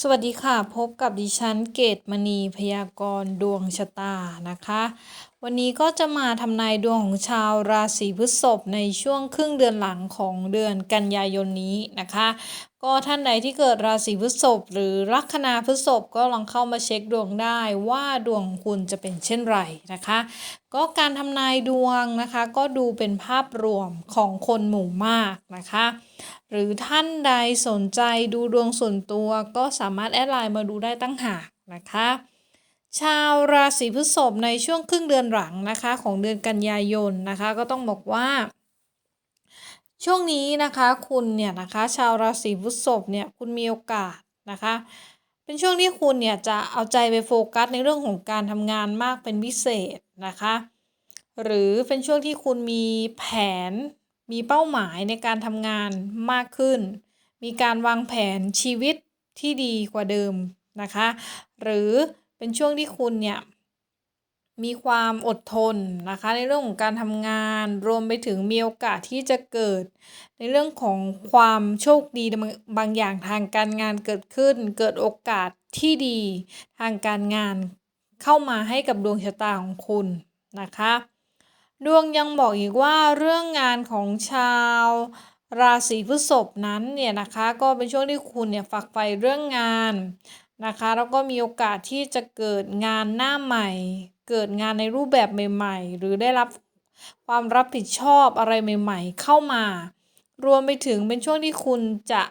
สวัสดีค่ะ พบกับดิฉันเกตมณีพยากรณ์ดวงชะตานะคะวันนี้ก็จะมาทำนายดวงของชาวราศีพฤษภในช่วงครึ่งเดือนหลังของเดือนกันยายนนี้นะคะ ก็ท่านใดที่เกิดราศีพฤษภหรือลัคนาพฤษภก็ลองเข้ามาเช็คดวงได้ว่าดวงคุณจะเป็นเช่นไรนะคะ ก็การทำนายดวงนะคะ ก็ดูเป็นภาพรวมของคนหมู่มากนะคะ หรือท่านใดสนใจดูดวงส่วนตัวก็สามารถแอดไลน์มาดูได้ตั้งหากนะคะ ชาวราศีพฤษภในช่วงครึ่งเดือนหลังนะคะของเดือนกันยายนนะคะก็ต้องบอกว่า ช่วงนี้นะคะคุณเนี่ยนะคะชาวราศีพฤษภเนี่ยคุณมีโอกาสนะคะเป็นช่วงที่คุณเนี่ยจะเอาใจไปโฟกัสในเรื่องของการทำงานมากเป็นพิเศษนะคะหรือเป็นช่วงที่คุณมีแผนมีเป้าหมายในการทำงานมากขึ้น มีการวางแผนชีวิตที่ดีกว่าเดิมนะคะ หรือ เป็นช่วงที่คุณเนี่ยมีความอดทนนะคะในเรื่องของการทำงานรวมไปถึงมีโอกาสที่จะเกิด ในเรื่องของความโชคดีบางอย่างทางการงานเกิดขึ้น เกิดโอกาสที่ดีทางการงานเข้ามาให้กับดวงชะตาของคุณนะคะ ดวงยังบอกอีกว่าเรื่องงานของชาวราศีพฤษภนั้นเนี่ยนะคะก็เป็นช่วงที่คุณเนี่ยฝักใฝ่เรื่องงาน นะคะแล้วก็มีโอกาสที่จะเกิดงานหน้าใหม่ เกิดงานในรูปแบบใหม่ ๆ หรือได้รับความรับผิดชอบอะไรใหม่ ๆ เข้ามา รวมไปถึงเป็นช่วงที่คุณจะ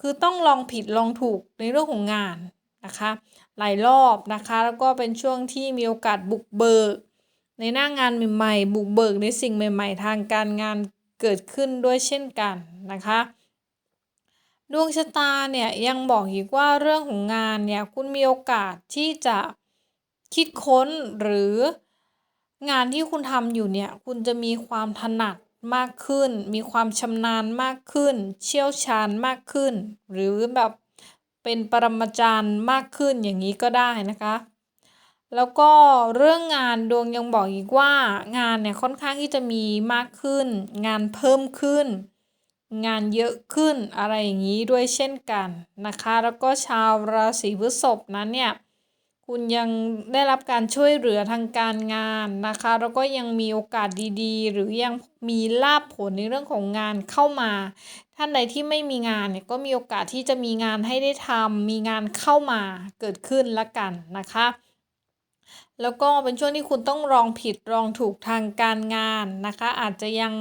คือต้องลองผิดลองถูกในเรื่องของงานนะคะหลายรอบนะคะแล้วก็เป็นช่วงที่มีโอกาสบุกเบิก ในหน้างานใหม่ ๆ บุกเบิกในสิ่งใหม่ ๆ ทางการงานเกิดขึ้นด้วยเช่นกันนะคะ ดวงชะตาเนี่ยยังบอกอีกว่าเรื่องของงานเนี่ยคุณมีโอกาสที่จะคิดค้นหรืองานที่คุณทำอยู่เนี่ยคุณจะมีความถนัดมากขึ้น มีความชำนาญมากขึ้น เชี่ยวชาญมากขึ้น หรือแบบเป็นปรมาจารย์มากขึ้นอย่างนี้ก็ได้นะคะ แล้วก็เรื่องงานดวงยังบอกอีกว่างานเนี่ยค่อนข้างที่จะมีมากขึ้น งานเพิ่มขึ้น งานเยอะขึ้นอะไรอย่างนี้ด้วยเช่นกันนะคะ แล้วก็ชาวราศีพฤษภนั้นเนี่ยคุณยังได้รับการช่วยเหลือทางการงานนะคะ แล้วก็ยังมีโอกาสดีๆ หรือยังมีลาบผลในเรื่องของงานเข้ามา ท่านใดที่ไม่มีงานเนี่ยก็มีโอกาสที่จะมีงานให้ได้ทำมีงานเข้ามาเกิดขึ้นละกันนะคะ แล้วก็เป็นช่วงที่คุณต้องลองผิดลองถูกทางการงานนะคะ อาจจะยัง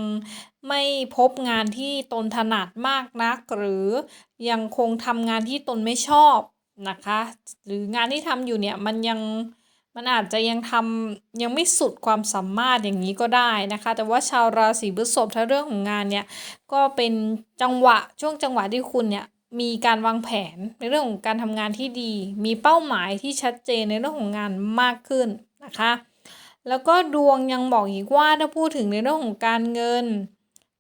ไม่พบงานที่ตนถนัดมากนัก หรือยังคงทำงานที่ตนไม่ชอบนะคะ หรืองานที่ทำอยู่เนี่ยมันยังมันอาจจะยังทำยังไม่สุดความสามารถอย่างนี้ก็ได้นะคะ แต่ว่าชาวราศีพฤษภถ้าเรื่องของงานเนี่ยก็เป็นจังหวะช่วงจังหวะที่คุณเนี่ย มีการวางแผนในเรื่องของการทำงานที่ดี มีเป้าหมายที่ชัดเจนในเรื่องของงานมากขึ้นนะคะ แล้วก็ดวงยังบอกอีกว่าถ้าพูดถึงในเรื่องของการเงิน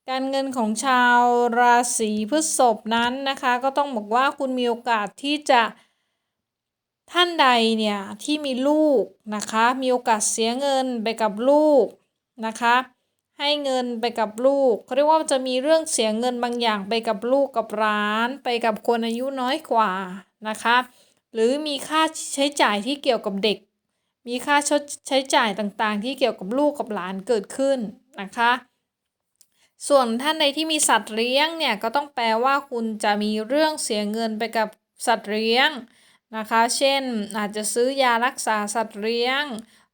การเงินของชาวราศีพฤษภนั้นนะคะ ก็ต้องบอกว่าคุณมีโอกาสที่จะท่านใดเนี่ยที่มีลูกนะคะ มีโอกาสเสียเงินไปกับลูกนะคะ ให้เงินไปกับลูกเขาเรียกว่าจะมีเรื่องเสียเงินบางอย่างไปกับลูกกับร้าน ไปกับคนอายุน้อยกว่านะคะ หรือมีค่าใช้จ่ายที่เกี่ยวกับเด็ก มีค่าชดใช้จ่ายต่างๆ ที่เกี่ยวกับลูกกับหลานเกิดขึ้นนะคะ ส่วนท่านใดที่มีสัตว์เลี้ยงเนี่ยก็ต้องแปลว่าคุณจะมีเรื่องเสียเงินไปกับสัตว์เลี้ยงนะคะ เช่นอาจจะซื้อยารักษาสัตว์เลี้ยง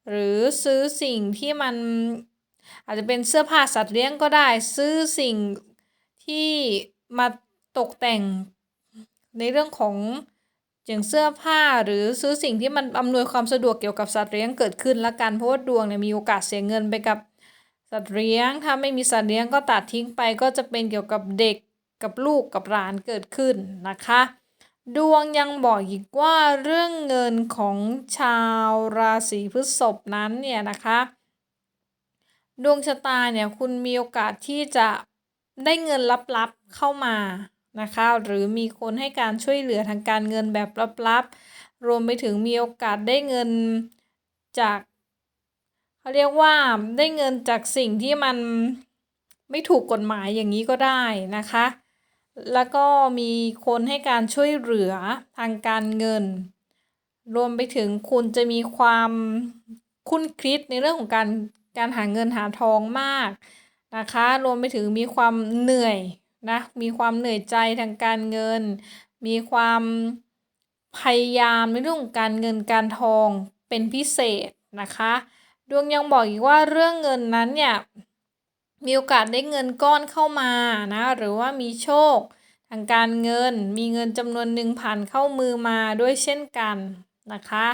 หรือซื้อสิ่งที่มัน อาจจะเป็นเสื้อผ้าสัตว์เลี้ยงก็ได้ซื้อสิ่งที่มาตกแต่งในเรื่องของอย่างเสื้อผ้าหรือซื้อสิ่งที่มันอำนวยความสะดวกเกี่ยวกับสัตว์เลี้ยงเกิดขึ้นละกันเพราะว่าดวงเนี่ยมีโอกาสเสียเงินไปกับสัตว์เลี้ยง ถ้าไม่มีสัตว์เลี้ยงก็ตัดทิ้งไปก็จะเป็นเกี่ยวกับเด็กกับลูกกับหลานเกิดขึ้นนะคะ ดวงยังบอกอีกว่าเรื่องเงินของชาวราศีพฤษภนั้นเนี่ยนะคะ ดวงชะตาเนี่ยคุณมีโอกาสที่จะได้เงินลับๆเข้ามานะคะ หรือมีคนให้การช่วยเหลือทางการเงินแบบลับๆ รวมไปถึงมีโอกาสได้เงินจากเขาเรียกว่าได้เงินจากสิ่งที่มันไม่ถูกกฎหมายอย่างนี้ก็ได้นะคะ แล้วก็มีคนให้การช่วยเหลือทางการเงิน รวมไปถึงคุณจะมีความคุ้นคิดในเรื่องของการ การหาเงินหาทองมากนะคะ รวมไปถึงมีความเหนื่อยนะ มีความเหนื่อยใจทางการเงิน มีความพยายามในเรื่องของการเงินการทองเป็นพิเศษนะคะ ดวงยังบอกอีกว่าเรื่องเงินนั้นเนี่ยมีโอกาสได้เงินก้อนเข้ามานะหรือว่ามีโชคทางการเงิน มีเงินจำนวนหนึ่งผ่านเข้ามือมาด้วยเช่นกันนะคะ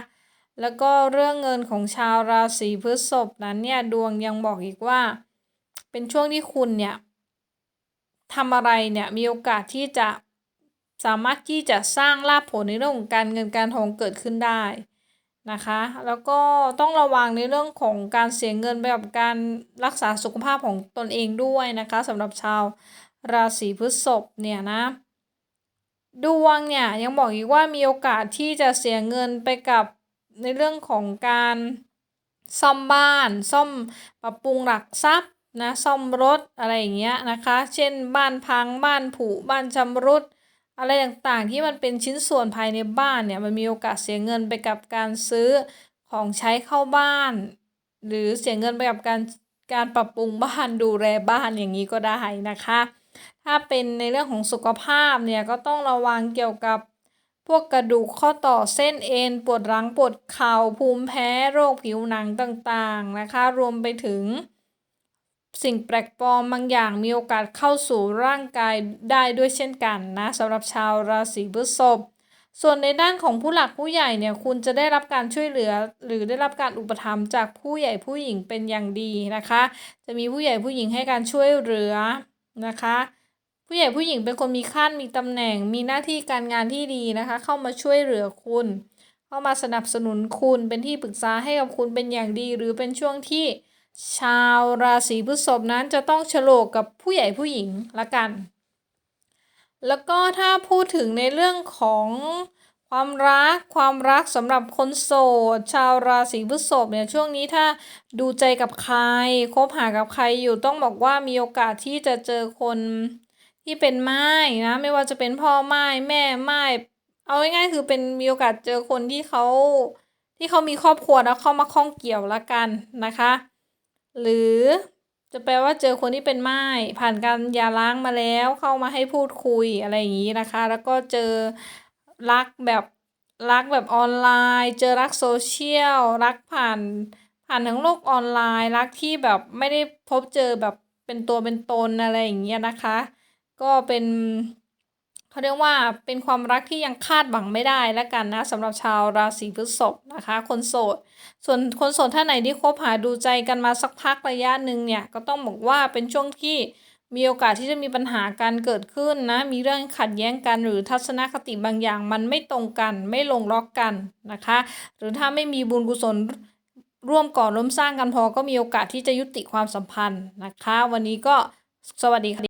แล้วก็เรื่องเงินของชาวราศีพฤษภนั้นเนี่ยดวงยังบอกอีกว่า เป็นช่วงที่คุณเนี่ยทำอะไรเนี่ยมีโอกาสที่จะสามารถที่จะสร้างลาภผลในเรื่องของการเงินการทองเกิดขึ้นได้นะคะ แล้วก็ต้องระวังในเรื่องของการเสียเงินไปกับการรักษาสุขภาพของตนเองด้วยนะคะสำหรับชาวราศีพฤษภเนี่ยนะดวงเนี่ยยังบอกอีกว่ามีโอกาสที่จะเสียเงินไปกับ ในเรื่องของการซ่อมบ้าน ซ่อมปรับปรุงหลักทรัพย์นะซ่อมรถอะไรอย่างเงี้ยนะคะ เช่นบ้านพังบ้านผุบ้านชำรุดอะไรต่างๆที่มันเป็นชิ้นส่วนภายในบ้านเนี่ยมันมีโอกาสเสียเงินไปกับการซื้อของใช้เข้าบ้าน หรือเสียเงินไปกับการการปรับปรุงบ้านดูแลบ้านอย่างนี้ก็ได้นะคะ ถ้าเป็นในเรื่องของสุขภาพเนี่ยก็ต้องระวังเกี่ยวกับ พวกกระดูกข้อต่อเส้นเอ็นปวดหลังปวดเข่าภูมิแพ้โรคผิวหนังต่างๆนะคะ รวมไปถึง สิ่งแปลกปลอมบางอย่างมีโอกาสเข้าสู่ร่างกายได้ด้วยเช่นกันนะสำหรับชาวราศีพฤษภส่วนในด้านของผู้หลักผู้ใหญ่เนี่ยคุณจะได้รับการช่วยเหลือ หรือได้รับการอุปถัมภ์จากผู้ใหญ่ผู้หญิงเป็นอย่างดีนะคะ จะมีผู้ใหญ่ผู้หญิงให้การช่วยเหลือนะคะ ผู้ใหญ่ผู้หญิงเป็นคนมีขั้นมีตำแหน่ง มีหน้าที่การงานที่ดีนะคะ เข้ามาช่วยเหลือคุณ เข้ามาสนับสนุนคุณเป็นที่ปรึกษาให้กับคุณเป็นอย่างดี หรือเป็นช่วงที่ชาวราศีพฤษภนั้นจะต้องฉลกกับผู้ใหญ่ผู้หญิงละกัน แล้วก็ถ้าพูดถึงในเรื่องของความรักความรักสำหรับคนโสด ชาวราศีพฤษภเนี่ยช่วงนี้ถ้าดูใจกับใครคบหากับใครอยู่ต้องบอกว่ามีโอกาสที่จะเจอคน ที่เป็นไม้นะ ไม่ว่าจะเป็นพ่อไม้แม่ไม้เอาง่ายๆคือเป็นมีโอกาสเจอคนที่เขาที่เขามีครอบครัวแล้วเข้ามาข้องเกี่ยวละกันนะคะ หรือจะแปลว่าเจอคนที่เป็นไม้ผ่านการยาล้างมาแล้วเข้ามาให้พูดคุยอะไรอย่างนี้นะคะ แล้วก็เจอรักแบบรักแบบออนไลน์ เจอรักโซเชียลรักผ่านผ่านทั้งโลกออนไลน์ รักที่แบบไม่ได้พบเจอแบบเป็นตัวเป็นตนอะไรอย่างเงี้ยนะคะ ก็เป็นเขาเรียกว่าเป็นความรักที่ยังคาดหวังไม่ได้แล้วกันนะสำหรับชาวราศีพฤษภนะคะ คนโสด ส่วนคนโสดท่านไหนที่คบหาดูใจกันมาสักพักระยะหนึ่งเนี่ยก็ต้องบอกว่าเป็นช่วงที่มีโอกาสที่จะมีปัญหาการเกิดขึ้นนะ มีเรื่องขัดแย้งกันหรือทัศนคติบางอย่าง มันไม่ตรงกันไม่ลงล็อกกันนะคะ หรือถ้าไม่มีบุญกุศลร่วมก่อร่วมสร้างกันพอก็มีโอกาสที่จะยุติความสัมพันธ์นะคะ วันนี้ก็สวัสดีค่ะ